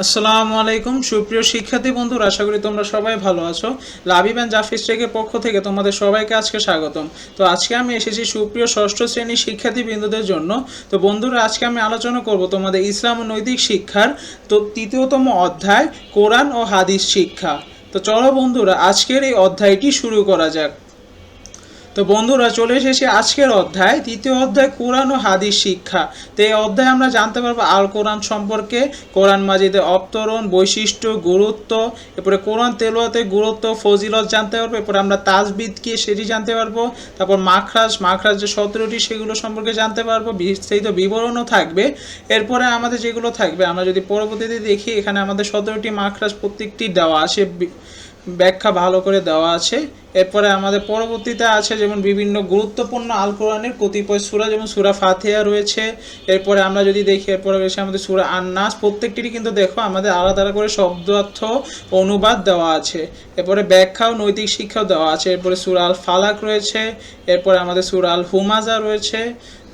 আসসালামু আলাইকুম। সুপ্রিয় শিক্ষার্থী বন্ধুরা, আশা করি তোমরা সবাই ভালো আছো। লাবিব অ্যান্ড জাফিস টেকের পক্ষ থেকে তোমাদের সবাইকে আজকে স্বাগতম। তো আজকে আমি এসেছি সুপ্রিয় ষষ্ঠ শ্রেণির শিক্ষার্থী বিন্দুদের জন্য। তো বন্ধুরা, আজকে আমি আলোচনা করব তোমাদের ইসলাম ও নৈতিক শিক্ষার তো তৃতীয়তম অধ্যায়, কোরআন ও হাদিস শিক্ষা। তো চলো বন্ধুরা, আজকের এই অধ্যায়টি শুরু করা যাক। তো বন্ধুরা, চলে এসেছি আজকের অধ্যায় তৃতীয় অধ্যায় কোরআন ও হাদিস শিক্ষা। তো এই অধ্যায়ে আমরা জানতে পারব আল কোরআন সম্পর্কে, কোরআন মাজিদের অবতরণ, বৈশিষ্ট্য, গুরুত্ব, এরপরে কোরআন তেলোয়াতের গুরুত্ব, ফজিলত জানতে পারব, এরপরে আমরা তাজবিদ কি সেটি জানতে পারব, তারপর মাখরাজ মাখরাজ যে সতেরোটি সেগুলো সম্পর্কে জানতে পারব, বিস্তারিত বিবরণও থাকবে। এরপরে আমাদের যেগুলো থাকবে, আমরা যদি পরবর্তীতে দেখি, এখানে আমাদের সতেরোটি মাখরাজ প্রত্যেকটি দেওয়া আছে ব্যাখ্যা ভালো করে দেওয়া আছে। এরপরে আমাদের পরবর্তীতে আছে যেমন বিভিন্ন গুরুত্বপূর্ণ আল কোরআনের কতিপয় সূরা, যেমন সুরা ফাতিহা রয়েছে। এরপরে আমরা যদি দেখি, এরপরে রয়েছে আমাদের সূরা আন্নাস। প্রত্যেকটিরই কিন্তু দেখো, আমাদের আলাদা আলাদা করে শব্দার্থ অনুবাদ দেওয়া আছে। এরপরে ব্যাখ্যা ও নৈতিক শিক্ষাও দেওয়া আছে। এরপরে সূরা আল ফালাক রয়েছে। এরপরে আমাদের সূরা আল হুমাজা রয়েছে।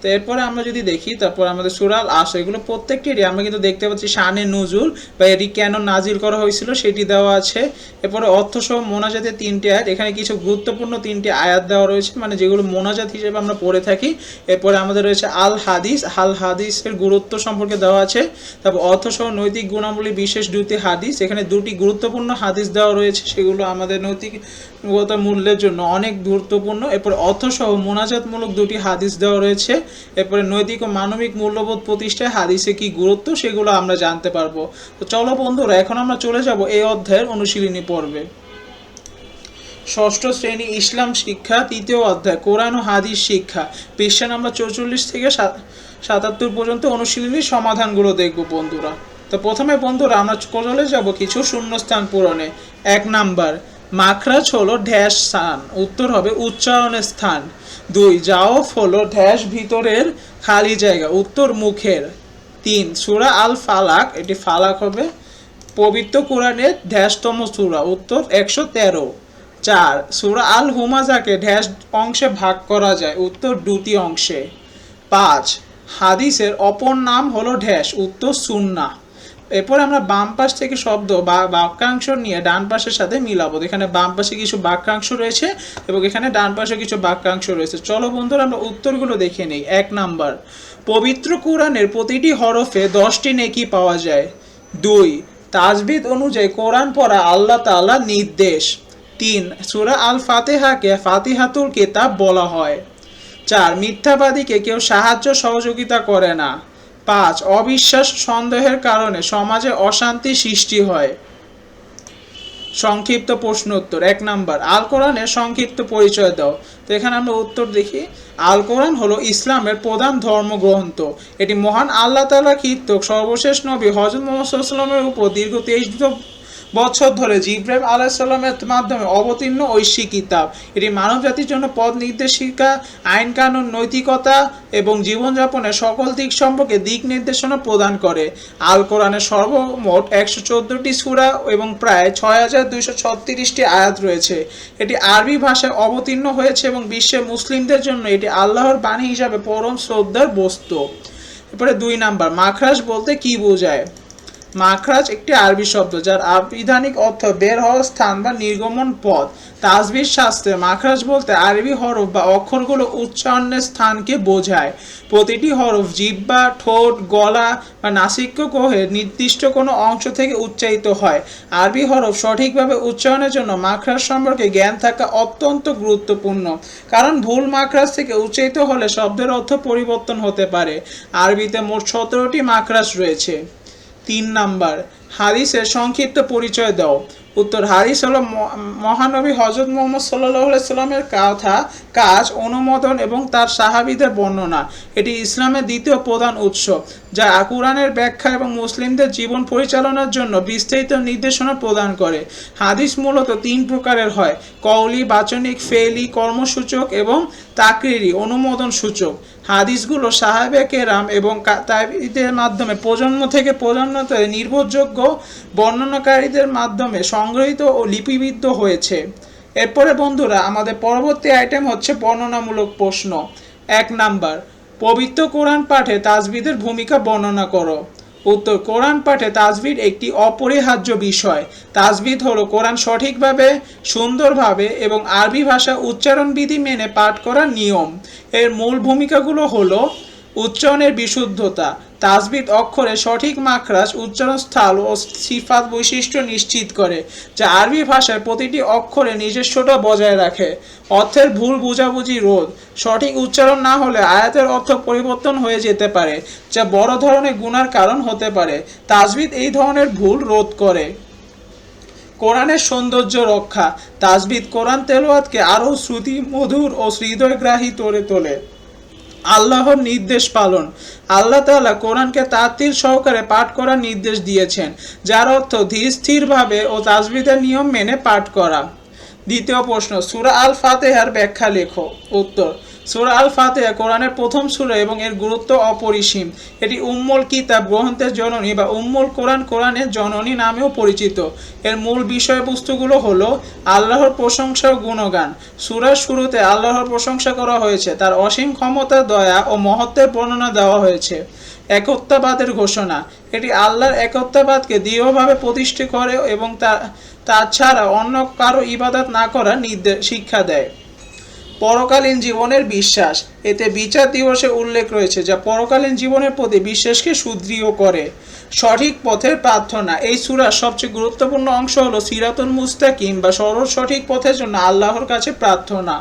তো এরপরে আমরা যদি দেখি, তারপর আমাদের সুরাল আস এগুলো প্রত্যেকটিরই আমরা কিন্তু দেখতে পাচ্ছি, শানে নজুল বা এটি কেন নাজিল করা হয়েছিল সেটি দেওয়া আছে। এরপরে অর্থসহ মোনাজাতের তিনটি আয়াত, এখানে কিছু গুরুত্বপূর্ণ তিনটি আয়াত দেওয়া রয়েছে মানে যেগুলো মোনাজাত হিসেবে আমরা পড়ে থাকি। এরপরে আমাদের রয়েছে আল হাদিস, আল হাদিসের গুরুত্ব সম্পর্কে দেওয়া আছে। তারপর অর্থসহ নৈতিক গুণাবলী বিশেষ দুটি হাদিস, এখানে দুটি গুরুত্বপূর্ণ হাদিস দেওয়া রয়েছে, সেগুলো আমাদের নৈতিকগত মূল্যের জন্য অনেক গুরুত্বপূর্ণ। এরপর অর্থসহ মোনাজাতমূলক দুটি হাদিস দেওয়া রয়েছে। এরপরে নৈতিক ও মানবিক মূল্যবোধ প্রতিষ্ঠায় হাদিসে কি গুরুত্ব সেগুলো আমরা জানতে পারব। তো চলো বন্ধুরা, এখন আমরা চলে যাব এই অধ্যায়ের অনুশীলনী পর্বে। ষষ্ঠ শ্রেণি ইসলাম শিক্ষা, তৃতীয় অধ্যায়, কোরআন ও হাদিস শিক্ষা। পৃষ্ঠা নাম্বার চৌচল্লিশ থেকে সাত- সাতাত্তর পর্যন্ত অনুশীলনী সমাধানগুলো দেখব বন্ধুরা। তো প্রথমে বন্ধুরা, আমরা চলে যাব কিছু শূন্যস্থান পূরণে। এক নাম্বার মাখরাজ হলো ড্যাশ স্থান। উত্তর হবে উচ্চারণের স্থান। দুই জাওফ হলো ঢ্যাস ভিতরের খালি জায়গা, উত্তর মুখের। তিন, সুরা আল ফালাক, এটি ফালাক হবে, পবিত্র কোরআনের ড্যাশতম সূরা, উত্তর একশো তেরো। চার, সুরা আল হুমাজাকে ড্যাশ অংশে ভাগ করা যায়, উত্তর দুটি অংশে। পাঁচ, হাদিসের অপর নাম হলো ড্যাশ, উত্তর সুন্না এরপর আমরা বাম পাশ থেকে শব্দ বা বাক্যাংশ নিয়ে ডান পাশের সাথে মিলাবো। এখানে বাম পাশে কিছু বাক্যাংশ রয়েছে এবং এখানে ডান পাশে কিছু বাক্যাংশ রয়েছে। চলো বন্ধুরা, আমরা উত্তরগুলো দেখে নিই। এক নাম্বার, পবিত্র কোরআনের প্রতিটি হরফে দশটি নেকি পাওয়া যায়। দুই, তাজবিদ অনুযায়ী কোরআন পড়া আল্লাহ তাআলা নির্দেশ। তিন, সূরা আল ফাতেহাকে ফাতিহাতুল কিতাব বলা হয়। চার, মিথ্যাবাদীকে কেউ সাহায্য সহযোগিতা করে না। পাঁচ অবিশ্বাস সন্দেহের কারণে সমাজে অশান্তি সৃষ্টি হয়। সংক্ষিপ্ত প্রশ্ন উত্তর, এক নম্বর, আল কোরআনের সংক্ষিপ্ত পরিচয় দাও। তো এখানে আমরা উত্তর দেখি, আল কোরআন হলো ইসলামের প্রধান ধর্মগ্রন্থ। এটি মহান আল্লাহ তালা কীর্তক সর্বশেষ নবী হজরত মোহাম্মদ সাল্লামের উপর দীর্ঘ তেইশ বছর ধরে জিব্রাহিম আলাহিসাল্লামের মাধ্যমে অবতীর্ণ ঐশী কিতাব। এটি মানব জাতির জন্য পথ নির্দেশিকা আইন কানুন নৈতিকতা এবং জীবনযাপনের সকল দিক সম্পর্কে দিক নির্দেশনা প্রদান করে। আল কোরআনের সর্বমোট একশো চোদ্দোটি সুরা এবং প্রায় ছয় হাজার দুইশো ছত্রিশটি আয়াত রয়েছে। এটি আরবি ভাষায় অবতীর্ণ হয়েছে এবং বিশ্বের মুসলিমদের জন্য এটি আল্লাহর বাণী হিসাবে পরম শ্রদ্ধার বস্তু। এরপরে দুই নাম্বার মাখরাস বলতে কি বোঝায়? মাখরাজ একটি আরবি শব্দ যার আবিধানিক অর্থ বের হওয়ার স্থান বা নির্গমন পথ। তাজবির শাস্ত্রে মাখরাজ বলতে আরবি হরফ বা অক্ষরগুলো উচ্চারণের স্থানকে বোঝায়। প্রতিটি হরফ জিহ্বা ঠোঁট, গলা বা নাসিক্য কোহে নির্দিষ্ট কোনো অংশ থেকে উচ্চারিত হয়। আরবি হরফ সঠিকভাবে উচ্চারণের জন্য মাখরাজ সম্পর্কে জ্ঞান থাকা অত্যন্ত গুরুত্বপূর্ণ, কারণ ভুল মাখরাজ থেকে উচ্চারিত হলে শব্দের অর্থ পরিবর্তন হতে পারে। আরবিতে মোট সতেরোটি মাখরাজ রয়েছে। তিন নাম্বার। হাদিসের সংক্ষিপ্ত পরিচয় দাও। উত্তর, হাদিস হলো মহানবী হজরত মোহাম্মদ সাল্লাহ সাল্লামের কথা, কাজ, অনুমোদন এবং তার সাহাবিদের বর্ণনা। এটি ইসলামের দ্বিতীয় প্রধান উৎস, যা কোরআনের ব্যাখ্যা এবং মুসলিমদের জীবন পরিচালনার জন্য বিস্তারিত নির্দেশনা প্রদান করে। হাদিস মূলত তিন প্রকারের হয়, কওলি, বাচনিক ফেলি কর্মসূচক এবং তাকরিরি, অনুমোদন সূচক। হাদিসগুলো সাহাবে কেরাম এবং তাবিদের মাধ্যমে প্রজন্ম থেকে প্রজন্মতে নির্ভরযোগ্য বর্ণনাকারীদের মাধ্যমে সংগৃহীত ও লিপিবিদ্ধ হয়েছে। এরপরে বন্ধুরা, আমাদের পরবর্তী আইটেম হচ্ছে বর্ণনামূলক প্রশ্ন। এক নাম্বার, পবিত্র কোরআন পাঠে তাজবিদের ভূমিকা বর্ণনা করো। উত্তর কোরআন পাঠে তাজবিদ একটি অপরিহার্য বিষয়। তাজবিদ হলো কোরআন সঠিকভাবে, সুন্দরভাবে এবং আরবি ভাষা উচ্চারণ বিধি মেনে পাঠ করার নিয়ম। এর মূল ভূমিকাগুলো হলো উচ্চারণের বিশুদ্ধতা তাজবিদ অক্ষরে সঠিক মাখরাজ উচ্চারণ স্থল ও সিফাত বৈশিষ্ট্য নিশ্চিত করে, যা আরবি ভাষায় প্রতিটি অক্ষরে নিজস্বটা বজায় রাখে। অর্থের ভুল বোঝাবুঝি রোধ, সঠিক উচ্চারণ না হলে আয়াতের অর্থ পরিবর্তন হয়ে যেতে পারে, যা বড় ধরনের গুণার কারণ হতে পারে। তাজবিদ এই ধরনের ভুল রোধ করে। কোরআনের সৌন্দর্য রক্ষা, তাজবিদ কোরআন তেলোয়াতকে আরও শ্রুতি মধুর ও হৃদয়গ্রাহী করে তোলে। আল্লাহর নির্দেশ পালন। আল্লাহ তালা কোরআনকে তাতির সহকারে পাঠ করার নির্দেশ দিয়েছেন, যার অর্থ ধীর স্থিরভাবে ও তাজবিদের নিয়ম মেনে পাঠ করা। দ্বিতীয় প্রশ্ন, সুরা আল ফাতেহার ব্যাখ্যা লেখো। উত্তর, সুরা আল ফাতেহা কোরআনের প্রথম সূরা এবং এর গুরুত্ব অপরিসীম। এটি উম্মুল কিতাব গ্রন্থের জননী বা উম্মুল কোরআন কোরআনের জননী নামেও পরিচিত। এর মূল বিষয়বস্তুগুলো হলো আল্লাহর প্রশংসা ও গুণগান। সুরার শুরুতে আল্লাহর প্রশংসা করা হয়েছে, তার অসীম ক্ষমতা, দয়া ও মহত্বের বর্ণনা দেওয়া হয়েছে। একত্বাবাদের ঘোষণা, এটি আল্লাহর একত্বাবাদকে দৃঢ়ভাবে প্রতিষ্ঠা করে এবং তা তাছাড়া অন্য কারও ইবাদত না করার নির্দেশ শিক্ষা দেয়। পরকালীন জীবনের বিশ্বাস। এতে বিচার দিবসে উল্লেখ রয়েছে যা পরকালীন জীবনের প্রতি বিশ্বাসকে সুদৃঢ় করে। সঠিক পথের প্রার্থনা। এই সুরার সবচেয়ে গুরুত্বপূর্ণ অংশ হলো সিরাতুল মুস্তাকিম বা সরল সঠিক পথের জন্য আল্লাহর কাছে প্রার্থনা।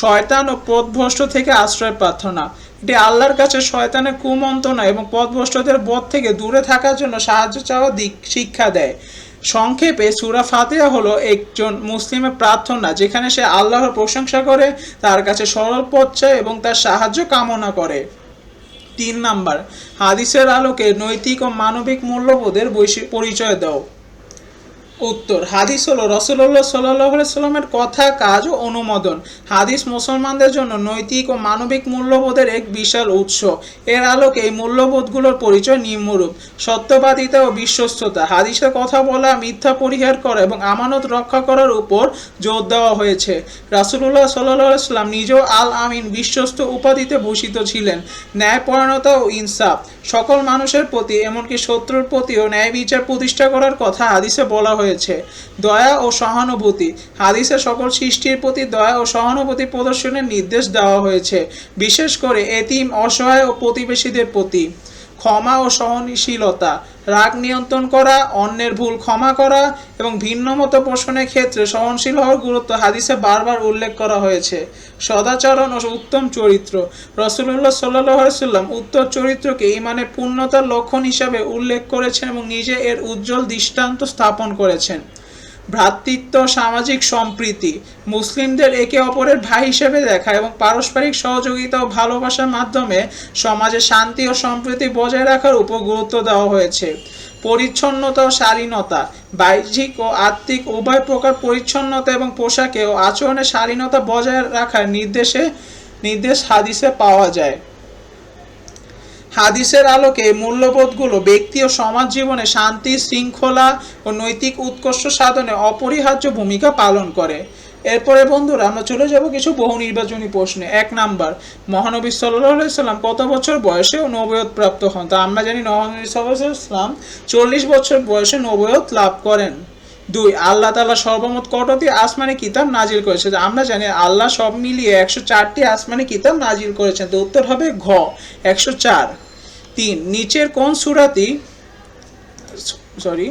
শয়তান ও পথভ্রষ্ট থেকে আশ্রয় প্রার্থনা। এটি আল্লাহর কাছে শয়তানের কুমন্ত্রণা এবং পথভ্রষ্টদের বধ থেকে দূরে থাকার জন্য সাহায্য চাওয়া দিক শিক্ষা দেয়। সংক্ষেপে সুরা ফাতিহা হলো একজন মুসলিমের প্রার্থনা, যেখানে সে আল্লাহর প্রশংসা করে, তার কাছে সরল পথ চায় এবং তার সাহায্য কামনা করে। তিন নাম্বার, হাদিসের আলোকে নৈতিক ও মানবিক মূল্যবোধের বৈশি- পরিচয় দাও। উত্তর। হাদিস হলো রসুল্লাহ সাল্লাহ সাল্লামের কথা, কাজ ও অনুমোদন। হাদিস মুসলমানদের জন্য নৈতিক ও মানবিক মূল্যবোধের এক বিশাল উৎস। এর আলোকে এই মূল্যবোধগুলোর পরিচয় নিম্নরূপ। সত্যবাদিতা ও বিশ্বস্ততা। হাদিসের কথা বলা, মিথ্যা পরিহার করা এবং আমানত রক্ষা করার উপর জোর দেওয়া হয়েছে। রাসুলুল্লাহ সাল্লাহ সাল্লাম নিজেও আল আমিন বিশ্বস্ত উপাধিতে ভূষিত ছিলেন। ন্যায়পরায়ণতা ও ইনসাফ। সকল মানুষের প্রতি, এমনকি শত্রুর প্রতিও ন্যায় বিচার প্রতিষ্ঠা করার কথা হাদিসে বলা হয়েছে। দয়া ও সহানুভূতি। হাদিসে সকল সৃষ্টির প্রতি দয়া ও সহানুভূতি প্রদর্শনের নির্দেশ দেওয়া হয়েছে। বিশেষ করে এতিম, অসহায় ও প্রতিবেশীদের প্রতি। ক্ষমা ও সহনশীলতা। রাগ নিয়ন্ত্রণ করা, অন্যের ভুল ক্ষমা করা এবং ভিন্ন মতো পোষণের ক্ষেত্রে সহনশীল হওয়ার গুরুত্ব হাদিসে বারবার উল্লেখ করা হয়েছে। সদাচরণ ও উত্তম চরিত্র। রসুল্লাহ সাল্লাহ সাল্লাম উত্তর চরিত্রকে ইমানের পূর্ণতার লক্ষণ হিসাবে উল্লেখ করেছেন এবং নিজে এর উজ্জ্বল দৃষ্টান্ত স্থাপন করেছেন। ভ্রাতৃত্ব, সামাজিক সম্প্রীতি, মুসলিমদের একে অপরের ভাই হিসেবে দেখা এবং পারস্পরিক সহযোগিতা ও ভালোবাসার মাধ্যমে সমাজে শান্তি ও সম্প্রীতি বজায় রাখার উপর গুরুত্ব দেওয়া হয়েছে। পরিচ্ছন্নতা ও শালীনতা, বাহ্যিক ও আত্মিক উভয় প্রকার পরিচ্ছন্নতা এবং পোশাকে ও আচরণে শালীনতা বজায় রাখার নির্দেশে, নির্দেশ হাদিসে পাওয়া যায়। হাদিসের আলোকে মূল্যবোধগুলো ব্যক্তি ও সমাজ জীবনে শান্তি, শৃঙ্খলা ও নৈতিক উৎকর্ষ সাধনে অপরিহার্য ভূমিকা পালন করে। এরপরে বন্ধুরা, আমরা চলে যাব কিছু বহু নির্বাচনী প্রশ্নে। এক নাম্বার, মহানবী সাল্লাম কত বছর বয়সে নবয়ত প্রাপ্ত হন? তা আমরা জানি মহানবী সাল্লাম চল্লিশ বছর বয়সে নবয়ত লাভ করেন। দুই, আল্লাহ তাআলা সর্বমোট কতটি আসমানি কিতাব নাজিল করেছে? আমরা জানি আল্লাহ সব মিলিয়ে একশো চারটি আসমানি কিতাব নাজিল করেছেন। তো উত্তর হবে ঘ, একশো চার। তিন, নিচের কোন সুরাতি সরি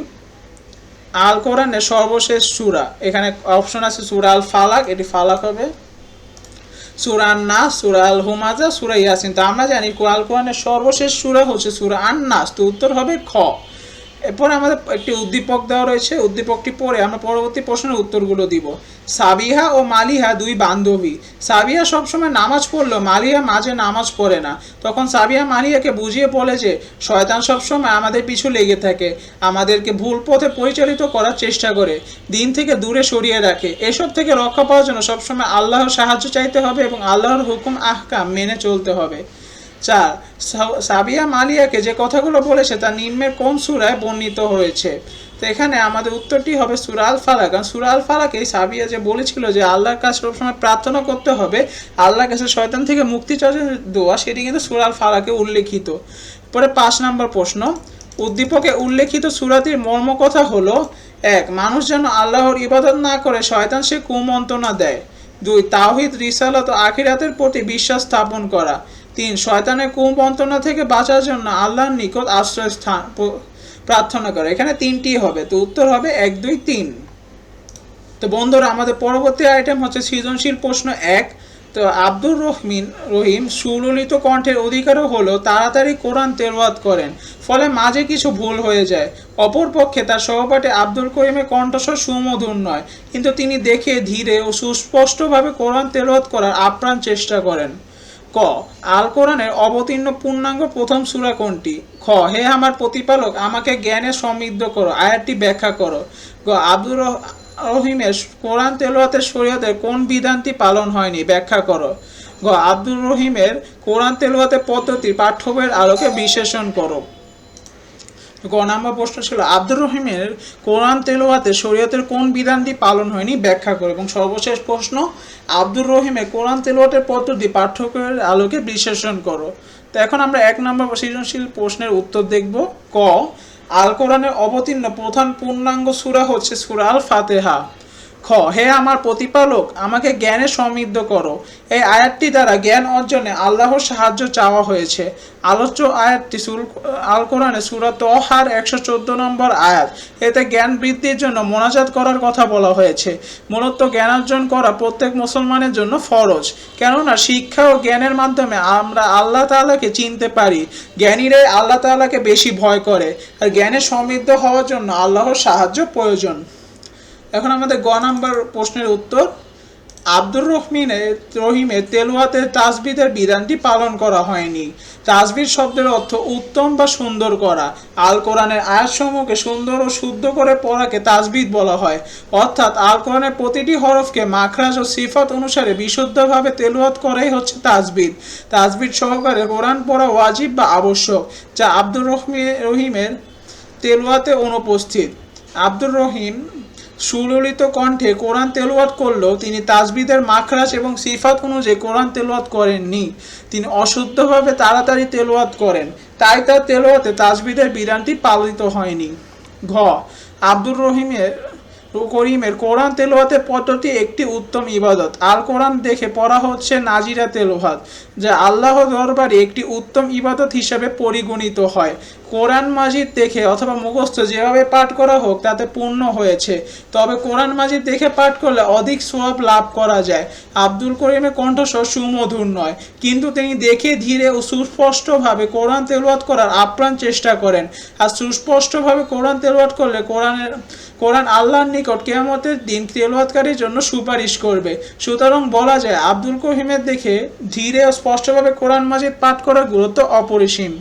আল কোরআনের সর্বশেষ সূরা। এখানে অপশন আছে সুরা আল ফালাক, এটি ফালাক হবে। সুরা নাস সূরা আল হুমাজা সুরা ইয়াসিন। তো আমরা জানি আল কোরআনের সর্বশেষ সূরা হচ্ছে সুরা আন্নাস। তো উত্তর হবে খ। এরপর আমাদের একটি উদ্দীপক দেওয়া রয়েছে, উদ্দীপকটি পরে আমরা পরবর্তী প্রশ্নের উত্তরগুলো দিব। সাবিহা ও মালিহা দুই বান্ধবী। সাবিহা সবসময় নামাজ পড়লেও মালিহা মাঝে নামাজ পড়ে না। তখন সাবিহা মালিহাকে বুঝিয়ে বলে যে, শয়তান সবসময় আমাদের পিছু লেগে থাকে, আমাদেরকে ভুল পথে পরিচালিত করার চেষ্টা করে, দিন থেকে দূরে সরিয়ে রাখে। এসব থেকে রক্ষা পাওয়ার জন্য সবসময় আল্লাহর সাহায্য চাইতে হবে এবং আল্লাহর হুকুম, আহকাম মেনে চলতে হবে। চার সাবিয়া মালিয়াকে যে কথাগুলো বলেছে তা নিম্নের কোন সুরায় বর্ণিত হয়েছে? তো এখানে আমাদের উত্তরটি হবে সুরা আল ফালাক কারণ সুরা আল ফালাকে সাবিয়া যে বলেছিল যে আল্লাহর কাছে সবসময় প্রার্থনা করতে হবে, আল্লাহর কাছে শয়তান থেকে মুক্তি চাওয়ার দোয়া, সেটি কিন্তু সুরা আল ফালাকে উল্লেখিত। পরে পাঁচ নম্বর প্রশ্ন, উদ্দীপকে উল্লেখিত সুরাতির মর্মকথা হলো, এক, মানুষ যেন আল্লাহর ইবাদত না করে শয়তান সে কুমন্ত্রণা দেয়। দুই, তাওহিদ, রিসালত ও আখিরাতের প্রতি বিশ্বাস স্থাপন করা। তিন, শয়তানের কুমন্ত্রণা থেকে বাঁচার জন্য আল্লাহর নিকট আশ্রয় স্থান প্রার্থনা করে। এখানে তিনটি হবে। তো উত্তর হবে এক, দুই, তিন। তো বন্ধুরা, আমাদের পরবর্তী আইটেম হচ্ছে সৃজনশীল প্রশ্ন এক। তো আব্দুর রহমিন রহিম সুললিত কণ্ঠের অধিকারও হলো, তাড়াতাড়ি কোরআন তেলওয়াত করেন। ফলে মাঝে কিছু ভুল হয়ে যায়। অপরপক্ষে তার সহপাঠী আব্দুল করিমের কণ্ঠস্বর সুমধুর নয়। কিন্তু তিনি দেখে, ধীরে ও সুস্পষ্টভাবে কোরআন তেলওয়াত করার আপ্রাণ চেষ্টা করেন। ক, আল কোরআনের অবতীর্ণ পূর্ণাঙ্গ প্রথম সুরা কোনটি? খ, হে আমার প্রতিপালক, আমাকে জ্ঞানে সমৃদ্ধ করো, আয়াতটি ব্যাখ্যা করো। গ, আব্দুর রহিমের কোরআন তেলোয়াতের শরীয়তের কোন বিধানটি পালন হয়নি? ব্যাখ্যা করো। গ, আব্দুর রহিমের কোরআন তেলোয়াতের পদ্ধতি পাঠ্যবের আলোকে বিশ্লেষণ করো। গ নম্বর প্রশ্ন ছিল, আব্দুর রহিমের কোরআন তেলোয়াতে শরীয়তের কোন বিধানটি পালন হয়নি ব্যাখ্যা করো। এবং সর্বশেষ প্রশ্ন, আব্দুর রহিমের কোরআন তেলোয়াতের পদ্ধতি পাঠ্যক্রমের আলোকে বিশ্লেষণ করো। তো এখন আমরা এক নম্বর সৃজনশীল প্রশ্নের উত্তর দেখব। ক, আল কোরআনের অবতীর্ণ প্রধান পূর্ণাঙ্গ সুরা হচ্ছে সুরা আল ফাতেহা খ, হে আমার প্রতিপালক, আমাকে জ্ঞানে সমৃদ্ধ করো। এই আয়াতটি দ্বারা জ্ঞান অর্জনে আল্লাহর সাহায্য চাওয়া হয়েছে। আলোচ্য আয়াতটি সুর আল কোরআনে সুরাত তহার একশো চোদ্দ নম্বর আয়াত। এতে জ্ঞান বৃদ্ধির জন্য মোনাজাত করার কথা বলা হয়েছে। মূলত জ্ঞান অর্জন করা প্রত্যেক মুসলমানের জন্য ফরজ। কেননা শিক্ষা ও জ্ঞানের মাধ্যমে আমরা আল্লাহ তাআলাকে চিনতে পারি। জ্ঞানীরাই আল্লাহ তাআলাকে বেশি ভয় করে। আর জ্ঞানে সমৃদ্ধ হওয়ার জন্য আল্লাহর সাহায্য প্রয়োজন। এখন আমাদের গ নাম্বার প্রশ্নের উত্তর, আব্দুর রহমিনের রহিমে তেলুয়াতের তাজবিদের বিধানটি পালন করা হয়নি। তাজবির শব্দের অর্থ উত্তম বা সুন্দর করা। আল কোরআনের আয়াতসমূহকে সুন্দর ও শুদ্ধ করে পড়াকে তাজবিদ বলা হয়। অর্থাৎ আল কোরআনের প্রতিটি হরফকে মাখরাজ ও সিফাত অনুসারে বিশুদ্ধভাবে তেলুয়াত করাই হচ্ছে তাজবিদ। তাসবিদ সহকারে কোরআন পড়া ওয়াজিব বা আবশ্যক, যা আব্দুর রহমি, রহিমের তেলুয়াতে অনুপস্থিত। আব্দুর রহিম সুললিত কণ্ঠে কোরআন তেলোয়াত করলেও তিনি তাজবিদের মাখরাজ এবং সিফাত অনুযায়ী কোরআন তেলোয়াত করেননি। তিনি অশুদ্ধভাবে তাড়াতাড়ি তেলোয়াত করেন, তাই তার তেলোয়াতে তাজবিদের বিরানটি পালিত হয়নি। ঘ. আব্দুর রহিমের করিমের কোরআন তেলাওয়াতের পদ্ধতি একটি উত্তম ইবাদত। আল কোরআন দেখে পড়া হচ্ছে নাজিরা তেলাওয়াত যা আল্লাহ দরবারে একটি উত্তম ইবাদত হিসাবে পরিগণিত হয়। কোরআন মাজিদ দেখে অথবা মুখস্থ যেভাবে পাঠ করা হোক, তাতে পূর্ণ হয়েছে। তবে কোরআন মাজিদ দেখে পাঠ করলে অধিক সোয়াব লাভ করা যায়। আব্দুল করিমের কণ্ঠস্বর সুমধুর নয়, কিন্তু তিনি দেখে ধীরে ও সুস্পষ্টভাবে কোরআন তেলাওয়াত করার আপ্রাণ চেষ্টা করেন। আর সুস্পষ্টভাবে কোরআন তেলাওয়াত করলে কোরআনের কোরআন আল্লাহর নিকট কেয়ামতের দিন তেলওয়াতকারীর জন্য সুপারিশ করবে। সুতরাং বলা যায়, আব্দুল কহিমের দেখে ধীরে ও স্পষ্টভাবে কোরআন মাজিদ পাঠ করার গুরুত্ব অপরিসীম।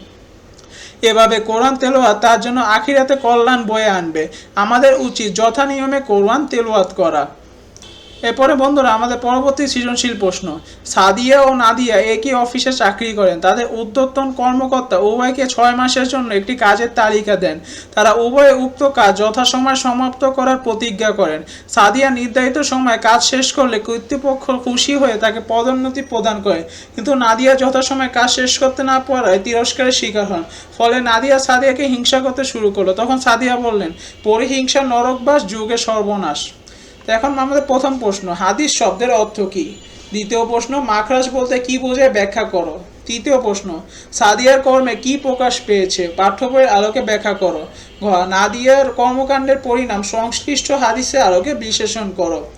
এভাবে কোরআন তেলোয়াত তার জন্য আখিরাতে কল্যাণ বয়ে আনবে। আমাদের উচিত যথা নিয়মে কোরআন তেলোয়াত করা। এরপরে বন্ধুরা, আমাদের পরবর্তী সৃজনশীল প্রশ্ন। সাদিয়া ও নাদিয়া একই অফিসে চাকরি করেন। তাদের উদ্যোতন কর্মকর্তা উভয়কে ছয় মাসের জন্য একটি কাজের তালিকা দেন। তারা উভয়ে উক্ত কাজ যথাসময় সমাপ্ত করার প্রতিজ্ঞা করেন। সাদিয়া নির্ধারিত সময়ে কাজ শেষ করলে কর্তৃপক্ষ খুশি হয়ে তাকে পদোন্নতি প্রদান করে। কিন্তু নাদিয়া যথাসময়ে কাজ শেষ করতে না পারায় তিরস্কারের শিকার হন। ফলে নাদিয়া সাদিয়াকে হিংসা করতে শুরু করল। তখন সাদিয়া বললেন, পরিহিংসা নরকবাস যুগে সর্বনাশ। এখন আমাদের প্রথম প্রশ্ন, হাদিস শব্দের অর্থ কি? দ্বিতীয় প্রশ্ন, মাখরাজ বলতে কি বোঝায় ব্যাখ্যা করো। তৃতীয় প্রশ্ন, সাদিয়ার কর্মে কি প্রকাশ পেয়েছে? পাঠ্য বইয়ের আলোকে ব্যাখ্যা করো। নাদিয়ার কর্মকাণ্ডের পরিণাম সংশ্লিষ্ট হাদিসের আলোকে বিশ্লেষণ করো।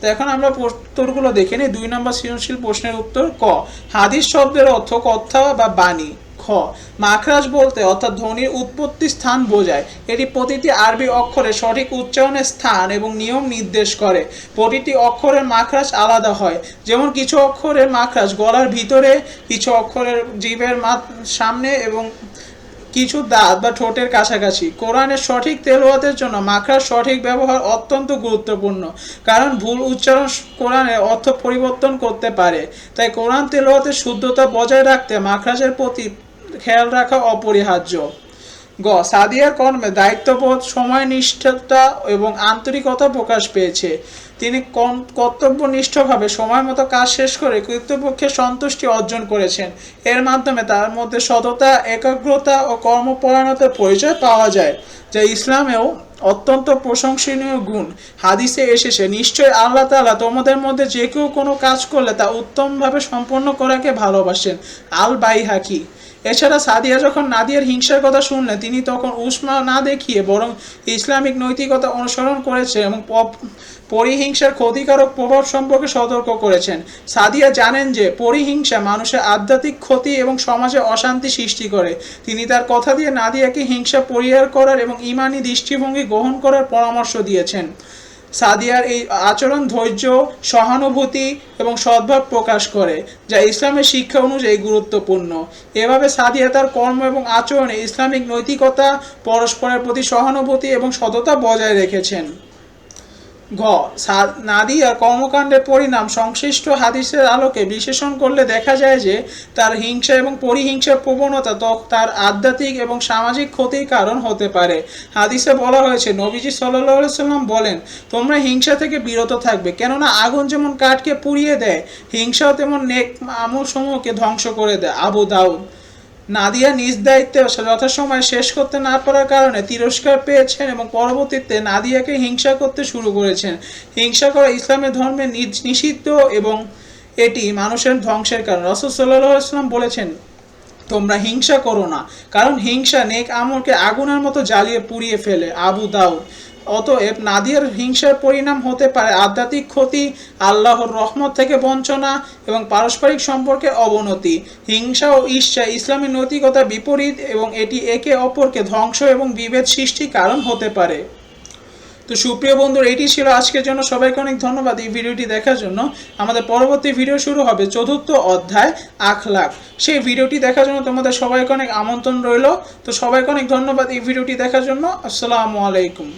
তো এখন আমরা উত্তরগুলো দেখে নিই। দুই নম্বর সৃজনশীল প্রশ্নের উত্তর, ক, হাদিস শব্দের অর্থ কথা বা বাণী। মাখরাজ বলতে অর্থাৎ ধ্বনির উৎপত্তি স্থান বোঝায়। এটি প্রতিটি আরবি অক্ষরে সঠিক উচ্চারণের স্থান এবং নিয়ম নির্দেশ করে। প্রতিটি অক্ষরের মাখরাজ আলাদা হয়। যেমন কিছু অক্ষরের মাখরাজ গলার ভিতরে, কিছু অক্ষরের জীবের সামনে এবং কিছু দাঁত বা ঠোঁটের কাছাকাছি। কোরআনের সঠিক তেলাওয়াতের জন্য মাখরার সঠিক ব্যবহার অত্যন্ত গুরুত্বপূর্ণ। কারণ ভুল উচ্চারণ কোরআনের অর্থ পরিবর্তন করতে পারে। তাই কোরআন তেলাওয়াতের শুদ্ধতা বজায় রাখতে মাখরাজের প্রতি খেয়াল রাখা অপরিহার্য। গ, সাদিয়ার কর্মে দায়িত্ববোধ সময় সময়নিষ্ঠতা এবং আন্তরিকতা প্রকাশ পেয়েছে। তিনি কর্তব্যনিষ্ঠভাবে সময় মতো কাজ শেষ করে কর্তৃপক্ষের সন্তুষ্টি অর্জন করেছেন। এর মাধ্যমে তার মধ্যে সততা, একাগ্রতা ও কর্মপরায়ণতার পরিচয় পাওয়া যায়, যা ইসলামেও অত্যন্ত প্রশংসনীয় গুণ। হাদিসে এসেছে নিশ্চয়ই আল্লাহ তাআলা তোমাদের মধ্যে যে কেউ কোনো কাজ করলে তা উত্তমভাবে সম্পন্ন করাকে ভালোবাসেন। আল বাই হাকি এছাড়া সাদিয়া যখন নাদিয়ার হিংসার কথা শুনলেন, তিনি তখন উষ্মা না দেখিয়ে বরং ইসলামিক নৈতিকতা অনুসরণ করেছে এবং পরিহিংসার ক্ষতিকারক প্রভাব সম্পর্কে সতর্ক করেছেন। সাদিয়া জানেন যে, পরিহিংসা মানুষের আধ্যাত্মিক ক্ষতি এবং সমাজে অশান্তি সৃষ্টি করে। তিনি তার কথা দিয়ে নাদিয়াকে হিংসা পরিহার করার এবং ইমানি দৃষ্টিভঙ্গি গ্রহণ করার পরামর্শ দিয়েছেন। সাদিয়ার এই আচরণ ধৈর্য, সহানুভূতি এবং সদ্ভাব প্রকাশ করে, যা ইসলামের শিক্ষা অনুযায়ী গুরুত্বপূর্ণ। এভাবে সাদিয়া তার কর্ম এবং আচরণে ইসলামিক নৈতিকতা পরস্পরের প্রতি সহানুভূতি এবং সততা বজায় রেখেছেন। সা- নাদিয়ার কর্মকাণ্ডের পরিণাম সংশ্লিষ্ট হাদিসের আলোকে বিশ্লেষণ করলে দেখা যায় যে তার হিংসা এবং পরিহিংসার প্রবণতা তার আধ্যাত্মিক এবং সামাজিক ক্ষতির কারণ হতে পারে। হাদিসে বলা হয়েছে, নবীজি সাল্লাহ সাল্লাম বলেন, তোমরা হিংসা থেকে বিরত থাকবে, কেননা আগুন যেমন কাঠকে পুড়িয়ে দেয়, হিংসাও তেমন নেক আমল সমূহকে ধ্বংস করে দেয়। আবু দাউদ নাদিয়া নিজ দায়িত্বে যথাসময় শেষ করতে না পারার কারণে তিরস্কার পেয়েছেন এবং পরবর্তীতে নাদিয়াকে হিংসা করতে শুরু করেছেন। হিংসা করা ইসলামের ধর্মে নিষিদ্ধ এবং এটি মানুষের ধ্বংসের কারণ। রসদ সাল্লাহ ইসলাম বলেছেন তোমরা হিংসা করো না। কারণ হিংসা নেক আমলকে আগুনের মতো জ্বালিয়ে পুড়িয়ে ফেলে। আবু দাউদ। অতএব নাদিয়ার হিংসার পরিণাম হতে পারে আধ্যাত্মিক ক্ষতি, আল্লাহর রহমত থেকে বঞ্চনা এবং পারস্পরিক সম্পর্কে অবনতি। হিংসা ও ঈর্ষা ইসলামী নৈতিকতা বিপরীত এবং এটি একে অপরকে ধ্বংস এবং বিভেদ সৃষ্টির কারণ হতে পারে। তো সুপ্রিয় বন্ধুর, এটি ছিল আজকের জন্য। সবাইকে অনেক ধন্যবাদ এই ভিডিওটি দেখার জন্য। আমাদের পরবর্তী ভিডিও শুরু হবে চতুর্থ অধ্যায়, আখলাখ। সেই ভিডিওটি দেখার জন্য তোমাদের সবাইকে অনেক আমন্ত্রণ রইল। তো সবাইকে অনেক ধন্যবাদ এই ভিডিওটি দেখার জন্য। আসসালামু আলাইকুম।